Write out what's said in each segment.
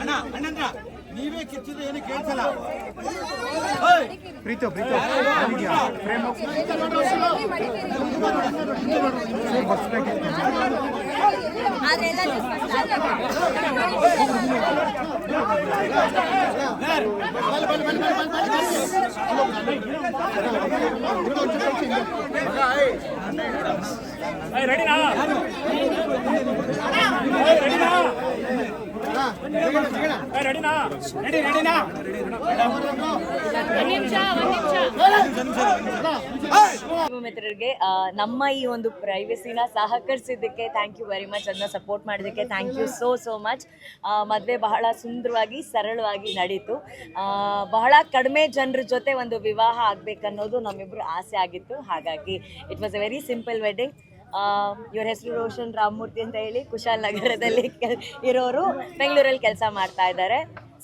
ಅಣ್ಣ ಅಣ್ಣಂದ್ರ ನೀವೇ ಕಿಚ್ಚಿದ್ರೆ ಏನು ಕೇಳ್ಸಲ್ಲ ಪ್ರೀತು ಪ್ರೀತು ಫ್ರೇಮ್ ಮಿತ್ರರಿಗೆ ನಮ್ಮ ಈ ಒಂದು ಪ್ರೈವಸಿನ ಸಹಕರಿಸಿದ್ದಕ್ಕೆ ಥ್ಯಾಂಕ್ ಯು ವೆರಿ ಮಚ್ ಅದನ್ನ ಸಪೋರ್ಟ್ ಮಾಡಿದ್ದಕ್ಕೆ thank you so so much ಮದುವೆ ಬಹಳ ಸುಂದರವಾಗಿ, ಸರಳವಾಗಿ ನಡೀತು. ಬಹಳ ಕಡಿಮೆ ಜನರ ಜೊತೆ ಒಂದು ವಿವಾಹ ಆಗಬೇಕನ್ನೋದು ನಮ್ಮಿಬ್ರು ಆಸೆ ಆಗಿತ್ತು. ಹಾಗಾಗಿ it was a very simple wedding ಇವ್ರ ಹೆಸರು ರೋಷನ್ ರಾಮಮೂರ್ತಿ ಅಂತ ಹೇಳಿ ಕುಶಾಲ್ ನಗರದಲ್ಲಿ ಇರೋರು, ಬೆಂಗಳೂರಲ್ಲಿ ಕೆಲಸ ಮಾಡ್ತಾ ಇದ್ದಾರೆ.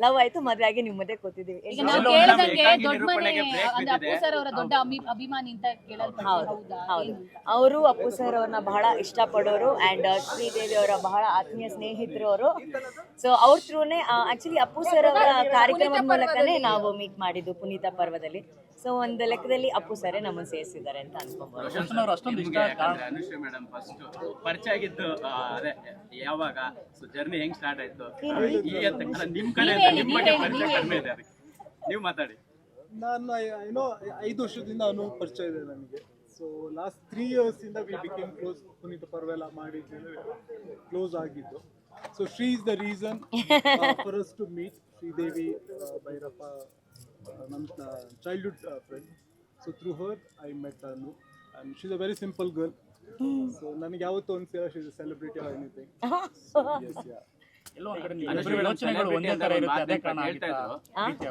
ಲವ್ ಆಯ್ತು ಮದ್ವೆ ಆಗಿ ನಿಮ್ ಮದ್ವೆ ಕೂತಿದೀವಿ. ಈಗ ನಾವು ಕೇಳಿದಂಗೆ ದೊಡ್ಡ ಮನೆ ಅಂದ್ರೆ ಅಪ್ಪು ಸರ್ ಅವರ ದೊಡ್ಡ ಅಭಿ- ಅಭಿಮಾನಿ ಅಂತ ಕೇಳಲ್ಪಡ್ತೀವಿ ಹೌದು ಹೌದಾ? ಹೌದು. ಅವರು ಅಪ್ಪು ಸರ್ ಅವ್ರನ್ನ ಬಹಳ ಇಷ್ಟಪಡೋರು ಅಂಡ್ ಶ್ರೀದೇವಿ ಅವರ ಬಹಳ ಆತ್ಮೀಯ ಸ್ನೇಹಿತರು ಅವರು. ಸೊ ಅವ್ರ ಥ್ರೂನೇ ಆಕ್ಚುಲಿ ಅಪ್ಪು ಸರ್ ಅವರ ಕಾರ್ಯಕ್ರಮದ ಮೂಲಕನೇ ನಾವು ಮೀಟ್ ಮಾಡಿದ್ದು ಪುನೀತ ಪರ್ವದಲ್ಲಿ. ಸೊ ಒಂದು ಲೆಕ್ಕದಲ್ಲಿ ಅಪ್ಪು ಸರೇ ನಮ್ಮನ್ನು ಸೇರಿಸಿದ್ದಾರೆ ಅಂತ ಅನ್ಕೊಬೋದು. ದರ್ಶನ್ ಅವ್ರು ಅಷ್ಟೊಂದು ಇಷ್ಟ ನಿಮ್ಗೆ ಯಾಕಂದ್ರೆ ಅನುಶ್ರೀ ಮೇಡಮ್ ಫಸ್ಟ್ ಪರಿಚಯ ಆಗಿದ್ದು ಆ, ಅದೇ ಯಾವಾಗ? ಸೊ ಜರ್ನಿ ಹೆಂಗ್ ಸ್ಟಾರ್ಟ್ ಆಯ್ತು? ಈ ಅಂತ ಅಲ್ಲ, ನಿಮ್ ಕಡೆ ನೀವು ಮಾತಾಡಿ. ನಾನು ಏನೋ ಐದು ವರ್ಷದಿಂದ ಅವನು ಪರಿಚಯ ಇದೆ ನನಗೆ. ಸೊ ಲಾಸ್ಟ್ ತ್ರೀ ಇಯರ್ಸ್ ಇಂದ ವಿ ಬಿಕೇಮ್ ಕ್ಲೋಸ್ ಪುನೀತ್ ಪರ್ವೆಲ್ಲ ಮಾಡಿ ಕ್ಲೋಸ್ ಆಗಿದ್ದು. So Shri is the reason for us to meet Sridevi Bhairappa ನಮ್ಮ childhood friend so through her I met Anu. And she's a very simple girl so ನನಗೆ ಯಾವತ್ತೂ ಅನ್ಸಿಲ್ಲ she's a celebrity or anything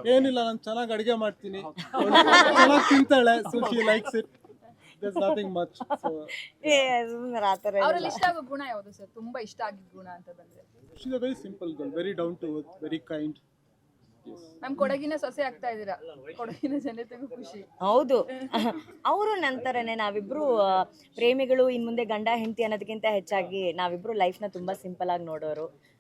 ಏನಿಲ್ಲ ನಾನು ಚೆನ್ನಾಗಿ ಅಡಿಗೆ ಮಾಡ್ತೀನಿ. ಚೆನ್ನಾಗಿ ತಿಂತಾಳೆ so she likes it thus nothing much so ಆ ಥರ ಏನಿಲ್ಲ. ಅವ್ರಲ್ಲಿ ಇಷ್ಟ ಆಗೋ ಗುಣ ಯಾವುದು ಸರ್? ತುಂಬಾ ಇಷ್ಟ ಆಗಿದ್ ಗುಣ ಅಂತ ಬಂದ್ರೆ? She's a very simple girl very down to earth very kind ನಮ್ ಕೊಡಗಿನ ಸೊಸೆ ಆಗ್ತಾ ಇದೀರಾ ಕೊಡಗಿನ ಜನತೆಗೂ ಖುಷಿ. ಹೌದು. ಅವರು ನಂತರನೇ ನಾವಿಬ್ರು ಆ, ಪ್ರೇಮಿಗಳು ಇನ್ ಮುಂದೆ ಗಂಡ ಹೆಂಡತಿ ಅನ್ನೋದಕ್ಕಿಂತ ಹೆಚ್ಚಾಗಿ ನಾವಿಬ್ರು ನ ತುಂಬಾ ಸಿಂಪಲ್ ಆಗಿ ನೋಡೋರು.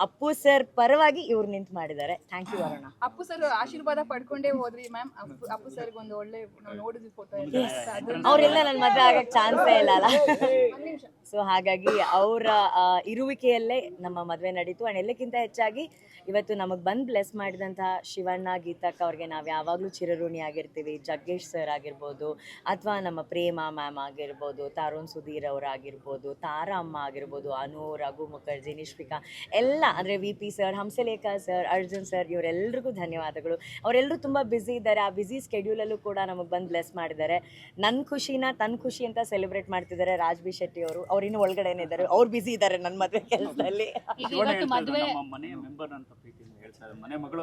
ಅಪ್ಪು ಸರ್ ಪರವಾಗಿ ಇವ್ರು ನಿಂತು ಮಾಡಿದ್ದಾರೆ thank you Varuna. Appu sir ಆಶೀರ್ವಾದ ಪಡ್ಕೊಂಡೇ ಹೋದ್ರಿ ಮ್ಯಾಮ್ ಅಪ್ಪು ಸರ್ ಒಂದು ಒಳ್ಳೆ ನೋಡಿದ್ವಿ ಫೋಟೋ ಅವರೆಲ್ಲ ನನ್ನ ಮದುವೆ ಆಗಕ್ಕೆ ಚಾನ್ಸೇ ಇಲ್ಲ ಅಲ್ಲ. ಸೊ ಹಾಗಾಗಿ ಅವರ ಇರುವಿಕೆಯಲ್ಲೇ ನಮ್ಮ ಮದುವೆ ನಡೀತು. ಆ್ಯಂಡ್ ಎಲ್ಲಕ್ಕಿಂತ ಹೆಚ್ಚಾಗಿ ಇವತ್ತು ನಮಗೆ ಬಂದು ಬ್ಲೆಸ್ ಮಾಡಿದಂತಹ ಶಿವಣ್ಣ ಗೀತಕ್ಕ ಅವ್ರಿಗೆ ನಾವು ಯಾವಾಗಲೂ ಚಿರಋಣಿ ಆಗಿರ್ತೀವಿ. ಜಗ್ಗೇಶ್ ಸರ್ ಆಗಿರ್ಬೋದು ಅಥವಾ ನಮ್ಮ ಪ್ರೇಮ ಮ್ಯಾಮ್ ಆಗಿರ್ಬೋದು ತರುಣ್ ಸುಧೀರ್ ಅವರಾಗಿರ್ಬೋದು ತಾರಾ ಅಮ್ಮ ಆಗಿರ್ಬೋದು ಅನು ರಘು ಮುಖರ್ಜಿ ನಿಶ್ವಿಕಾ ಎಲ್ಲ ಅಂದರೆ V P sir Hamsalekha sir Arjun sir ಇವರೆಲ್ಲರಿಗೂ ಧನ್ಯವಾದಗಳು. ಅವರೆಲ್ಲರೂ ತುಂಬ ಬ್ಯುಸಿ ಇದ್ದಾರೆ. ಆ ಬ್ಯುಸಿ ಸ್ಕೆಡ್ಯೂಲಲ್ಲೂ ಕೂಡ ನಮಗೆ ಬಂದು ಬ್ಲೆಸ್ ಮಾಡಿದ್ದಾರೆ. ನನ್ನ ಖುಷಿನ ತನ್ನ ಖುಷಿ ಅಂತ ಸೆಲೆಬ್ರೇಟ್ ಮಾಡ್ತಿದ್ದಾರೆ ರಾಜ್ ಬಿ ಶೆಟ್ಟಿ ಅವರು. ಅವ್ರು ಇನ್ನು ಒಳಗಡೆ ಇದ್ದಾರೆ. ಅವ್ರು ಬ್ಯುಸಿ ಇದ್ದಾರೆ ನನ್ನ ಮದುವೆ ಕೆಲಸದಲ್ಲಿ. ಮನೆ ಮಗಳು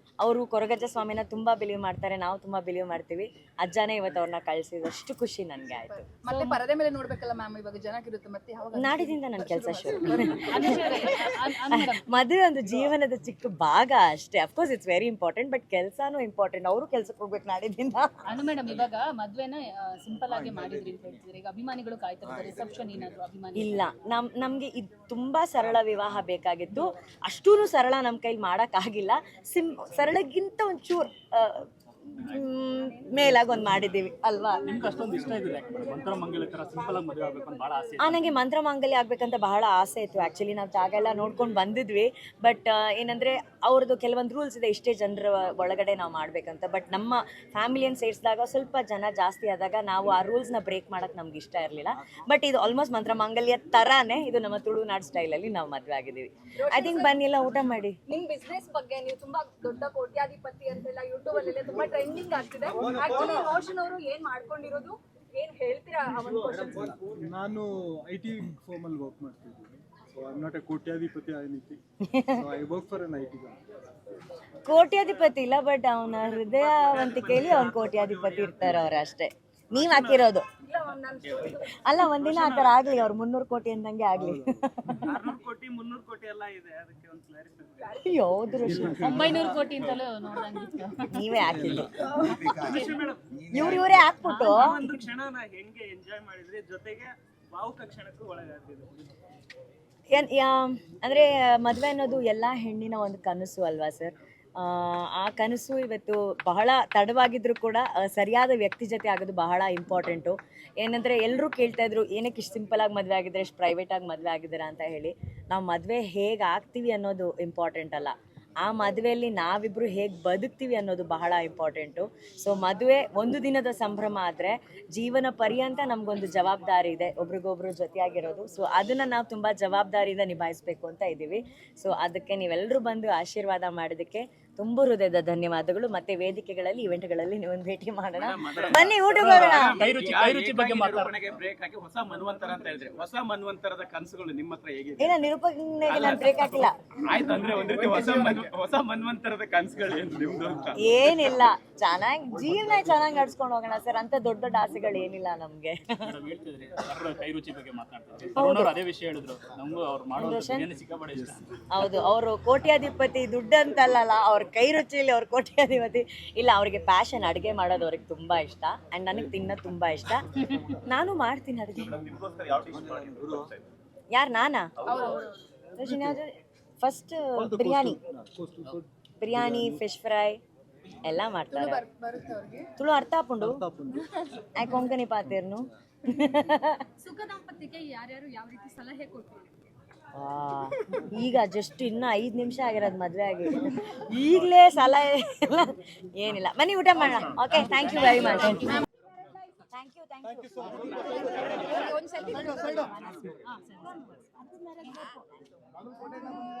ಅವರು ಕೊರಗಜ್ಜ ಸ್ವಾಮಿನ ತುಂಬ ಬಿಲೀವ್ ಮಾಡ್ತಾರೆ ನಾವು ತುಂಬ ಬಿಲೀವ್ ಮಾಡ್ತೀವಿ. ಅಜ್ಜನೇ ಇವತ್ತು ಅವ್ರನ್ನ ಕಳ್ಸಿದ್ರು ಅಷ್ಟು ಖುಷಿ ನನಗೆ ಆಯಿತು. ಮತ್ತೆ ಪರದೆ ಮೇಲೆ ನೋಡ್ಬೇಕಲ್ಲ ಮ್ಯಾಮ್ ಇವಾಗ ಜನಕ್ಕಿರುತ್ತೆ ಮತ್ತೆ ಯಾವಾಗ ನಾಡಿದಿಂದ ನನ್ನ ಕೆಲಸ ಶುರು. ಮದುವೆ ಒಂದು ಜೀವನದ ಚಿಕ್ಕ ಭಾಗ ಅಷ್ಟೇ. Of course it's very important but ಕೆಲಸನೂ ಇಂಪಾರ್ಟೆಂಟ್ ಅವರು ಕೆಲ್ಸಕ್ಕೆ ಹೋಗ್ಬೇಕು ನಾಡಿದಿಂದ ಅನು ಮೇಡಮ್ ಇವಾಗ ಮದ್ವೆನ ಸಿಂಪಲ್ ಆಗಿ ಮಾಡಿದ್ರಿ ಅಂತ ಹೇಳ್ತಿದ್ರೆ ಈಗ ಅಭಿಮಾನಿಗಳು ಕಾಯ್ತಾರೆ ರಿಸೆಪ್ಷನ್ ಏನಾದ್ರು ಅಭಿಮಾನಿ ಇಲ್ಲ. ನಮ್ ನಮಗೆ ಇದು ತುಂಬ ಸರಳ ವಿವಾಹ ಬೇಕಾಗಿತ್ತು ಅಷ್ಟೂ ಸರಳ ನಮ್ಮ ಕೈಲಿ ಮಾಡೋಕ್ಕಾಗಿಲ್ಲ. ಸಿಂ ಸರಳಗಿಂತ ಒಂಚೂರು ಮೇಲಾಗಿ ಒಂದು ಮಾಡಿದ್ದೀವಿ. ಅಲ್ವಾ? ನಿಮ್ಗೆ ಅಷ್ಟೊಂದು ಇಷ್ಟ ಇದೆ ಯಾಕೆ ಮೇಡಮ್? ಮಂತ್ರ ಮಂಗಲ ತರ ಸಿಂಪಲ್ ಆಗಿ ಮದುವೆ ಆಗ್ಬೇಕು ಅಂತ ಬಹಳ ಆಸೆ ಆ ನನಗೆ ಮಂತ್ರ ಮಾಂಗಲ್ಯ ಆಗ್ಬೇಕಂತ ಬಹಳ ಆಸೆ ಇತ್ತು. ಆ್ಯಕ್ಚುಲಿ ನಾವು ಜಾಗ ಎಲ್ಲ ನೋಡ್ಕೊಂಡು ಬಂದಿದ್ವಿ. ಬಟ್ ಏನಂದ್ರೆ ಅವ್ರದ್ದು ಕೆಲವೊಂದು ರೂಲ್ಸ್ ಇದೆ. ಇಷ್ಟೇ ಜನರ ಒಳಗಡೆ ನಾವು ಮಾಡ್ಬೇಕಂತ. ಬಟ್ ನಮ್ಮ ಫ್ಯಾಮಿಲಿಯನ್ನು ಸೇರಿಸಿದಾಗ ಸ್ವಲ್ಪ ಜನ ಜಾಸ್ತಿ ಆದಾಗ ನಾವು ಆ ರೂಲ್ಸ್ನ ಬ್ರೇಕ್ ಮಾಡಕ್ ನಮ್ಗೆ ಇಷ್ಟ ಇರಲಿಲ್ಲ. ಬಟ್ ಇದು ಆಲ್ಮೋಸ್ಟ್ ಮಂತ್ರ ಮಾಂಗಲ್ಯ ಥರಾನೇ ಇದು ನಮ್ಮ ತುಳುನಾಡು ಸ್ಟೈಲಲ್ಲಿ ನಾವು ಮದ್ವೆ ಆಗಿದ್ದೀವಿ. ಐ ಥಿಂಕ್ ಬನ್ನಿ ಎಲ್ಲ ಊಟ ಮಾಡಿ. ನಿಮ್ ಬಿಸ್ನೆಸ್ ಬಗ್ಗೆ ನೀವು ತುಂಬಾ ದೊಡ್ಡ ಕೋಟ್ಯಾಧಿಪತಿ ಅಂತೆಲ್ಲ ಯೂಟ್ಯೂಬ್ ಅಲ್ಲಿ ತುಂಬಾ ಟ್ರೆಂಡಿಂಗ್ ಆಗ್ತಿದೆ. ಆಕ್ಚುಲಿ ರೋಷನ್ ಅವರು ಏನ್ ಮಾಡ್ಕೊಂಡಿರೋದು ಏನ್ ಹೇಳ್ತೀರಾ ಆ ಒಂದು ಕ್ವಶನ್ ನಾನು ಐ ಟಿ ಅಲ್ಲಿ ವರ್ಕ್ ಮಾಡ್ತಿದ್ದೀನಿ. ಸೊ ಐ ನಾಟ್ ಎ ಕೋಟ್ಯಾಧಿಪತಿ I ನಿತಿ I work for N I T ಕೋಟ್ಯಾಧಿಪತಿ ಇಲ್ಲ ಬಟ್ ಅವನ ಕೇಳಿ ಅವ್ನು ಕೋಟ್ಯಾಧಿಪತಿ ಇರ್ತಾರೆ ಅವ್ರಷ್ಟೇ ಅಷ್ಟೇ. ನೀವು ಹಾಕಿರೋದು. ಅಲ್ಲ ಒಂದಿನ ಆ ತರ ಆಗಲಿ ಅವ್ರು ಮುನ್ನೂರು ಕೋಟಿ ಅಂದಂಗೆ ಆಗ್ಲಿ. ಕೋಟಿ ಮುನ್ನೂರು ಕೋಟಿ ಎಲ್ಲ ಇದೆ ಅದಕ್ಕೆ ಒಂದು ಅಯ್ಯೋ ಋಷಿ ಒಂಬೈನೂರು ಕೋಟಿ ಅಂತಲೂ ನೋಡ್ದಂಗಿತ್ತು ನೀವೇ ಹಾಕಿದ್ದು. ಇವ್ರು ಇವರೇ ಹಾಕ್ಬಿಟ್ಟು. ಒಂದು ಕ್ಷಣನ ಹೆಂಗೆ ಎಂಜಾಯ್ ಮಾಡಿದ್ರಿ? ಜೊತೆಗೆ ಭಾವುಕ ಕ್ಷಣಕ್ಕೂ ಒಳಗಾಗ್ತಿದ್ರು ಏನ್- ಯಾ- ಅಂದ್ರೆ ಮದ್ವೆ ಅನ್ನೋದು ಎಲ್ಲಾ ಹೆಣ್ಣಿನ ಒಂದು ಕನಸು ಅಲ್ವಾ ಸರ್? ಆ ಕನಸು ಇವತ್ತು ಬಹಳ ತಡವಾಗಿದ್ದರೂ ಕೂಡ ಸರಿಯಾದ ವ್ಯಕ್ತಿ ಜೊತೆ ಆಗೋದು ಬಹಳ ಇಂಪಾರ್ಟೆಂಟು ಏನಂದರೆ ಎಲ್ಲರೂ ಕೇಳ್ತಾ ಇದ್ರು, ಏನಕ್ಕೆ ಇಷ್ಟು ಸಿಂಪಲಾಗಿ ಮದುವೆ ಆಗಿದ್ರೆ, ಇಷ್ಟು ಪ್ರೈವೇಟಾಗಿ ಮದುವೆ ಆಗಿದ್ದೀರಾ? ಅಂತ ಹೇಳಿ. ನಾವು ಮದುವೆ ಹೇಗೆ ಆಗ್ತೀವಿ ಅನ್ನೋದು ಇಂಪಾರ್ಟೆಂಟ್ ಅಲ್ಲ. ಆ ಮದುವೆಯಲ್ಲಿ ನಾವಿಬ್ಬರು ಹೇಗೆ ಬದುಕ್ತೀವಿ ಅನ್ನೋದು ಬಹಳ ಇಂಪಾರ್ಟೆಂಟು ಸೊ ಮದುವೆ ಒಂದು ದಿನದ ಸಂಭ್ರಮ ಆದರೆ, ಜೀವನ ಪರ್ಯಂತ ನಮಗೊಂದು ಜವಾಬ್ದಾರಿ ಇದೆ, ಒಬ್ರಿಗೊಬ್ರು ಜೊತೆಯಾಗಿರೋದು. ಸೊ ಅದನ್ನು ನಾವು ತುಂಬ ಜವಾಬ್ದಾರಿಯಿಂದ ನಿಭಾಯಿಸಬೇಕು ಅಂತ ಇದ್ದೀವಿ. ಸೊ ಅದಕ್ಕೆ ನೀವೆಲ್ಲರೂ ಬಂದು ಆಶೀರ್ವಾದ ಮಾಡೋದಕ್ಕೆ ತುಂಬ ಹೃದಯದ ಧನ್ಯವಾದಗಳು. ಮತ್ತೆ ವೇದಿಕೆಗಳಲ್ಲಿ ಇವೆಂಟ್ಗಳಲ್ಲಿ ನೀವು ಭೇಟಿ ಮಾಡೋಣ. ಬನ್ನಿ ಊಟ ಬಗ್ಗೆ ಬ್ರೇಕ್ ಹಾಕಿ ಹೊಸ ಮನ್ವಂತರ ಅಂತ ಹೇಳಿದ್ರೆ ಹೊಸ ಮನ್ವಂತರದ ಕನಸುಗಳು ನಿಮ್ಮ ಹತ್ರ ಹೇಗಿದೆ? ಇಲ್ಲ ನಿರೂಪಣೆಗೆ ನಾನು ಬ್ರೇಕ್ ಹಾಕಿಲ್ಲ. ಆಯ್ತು ಅಂದ್ರೆ ಒಂದ್ ರೀತಿ ಹೊಸ ಮನ್ ಹೊಸ ಮನ್ವಂತರದ ಕನಸುಗಳು ಏನು ನಿಮ್ದು ಅಂತ? ಏನಿಲ್ಲ. ಚೆನ್ನಾಗಿ ಜೀವನ ಚೆನ್ನಾಗಿ ನಡ್ಸ್ಕೊಂಡು ಹೋಗೋಣ ಸರ್. ಅಂತ ದೊಡ್ಡ ದೊಡ್ಡ ಆಸೆಗಳು ಏನಿಲ್ಲ ನಮ್ಗೆ. ಮೇಡಮ್ ಹೇಳ್ತಿದ್ರಿ ಸರ್ರ ಕೈ ಬಗ್ಗೆ ಮಾತನಾಡ್ತಿದ್ರಿ ತರುಣ್ ಅವ್ರು ಅದೇ ವಿಷಯ ಹೇಳಿದ್ರು. ನಮಗೂ ಅವ್ರು ಮಾಡುವಂತ ಬಿರಿಯಾನಿ ಸಿಕ್ಕಾಪಟ್ಟೆ ಇಷ್ಟ. ಹೌದು ಅವರು ಕೋಟ್ಯಾಧಿಪತಿ ದುಡ್ಡು ಅಂತಲ್ಲ ಅವ್ರ ಕೈ ರುಚಿಯಲ್ಲಿ ಅವ್ರ ಕೋಟ್ಯಾಧಿಪತಿ ಇಲ್ಲ ಅವ್ರಿಗೆ ಪ್ಯಾಷನ್ ಅಡುಗೆ ಮಾಡೋದು ಅವ್ರಿಗೆ ತುಂಬ ಇಷ್ಟ. ಆ್ಯಂಡ್ ನನಗೆ ತಿನ್ನೋದು ತುಂಬ ಇಷ್ಟ. ನಾನು ಮಾಡ್ತೀನಿ ಅಡುಗೆ ಯಾರು ನಾನಾ? First biryani. Biryani fish fry ಎಲ್ಲ ಮಾಡ್ತಾರೆ. ತುಳು ಅರ್ಥ ಹಾಕೊಂಡು ಆಯ್ ಕೊಂಕಣಿ ಪಾತಿರ್ನು. ಸುಖ ದಾಂಪತ್ಯಕ್ಕೆ ಯಾರ್ಯಾರು ಯಾವ ರೀತಿ ಸಲಹೆ ಕೊಡ್ತಾರೆ? ಆ, ಈಗ ಜಸ್ಟ್ ಇನ್ನು ಐದು ನಿಮಿಷ ಆಗಿರೋದು ಮದುವೆ ಆಗಿ. ಈಗಲೇ ಸಲಹೆ ಎಲ್ಲ ಏನಿಲ್ಲ. ಬನ್ನಿ ಊಟ ಮಾಡೋಣ. Okay thank you very much thank you thank you